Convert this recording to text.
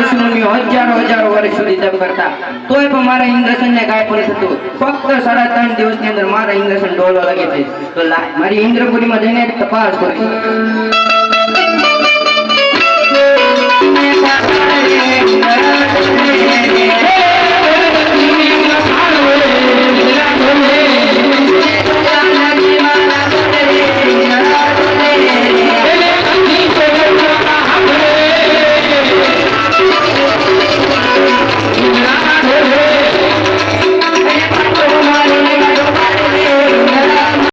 ઋષિમુનિઓ હજારો હજારો વર્ષ સુધી તપ કરતા. તોય પણ મારા ઇન્દ્રસનને કાંઈ પણ થતું. ફક્ત સાડા ત્રણ દિવસની અંદર મારા ઇન્દ્રસન ડોલો લાગે છે. તો લા- મારી ઇન્દ્રપુરીમાં જઈને તપાસ કરી.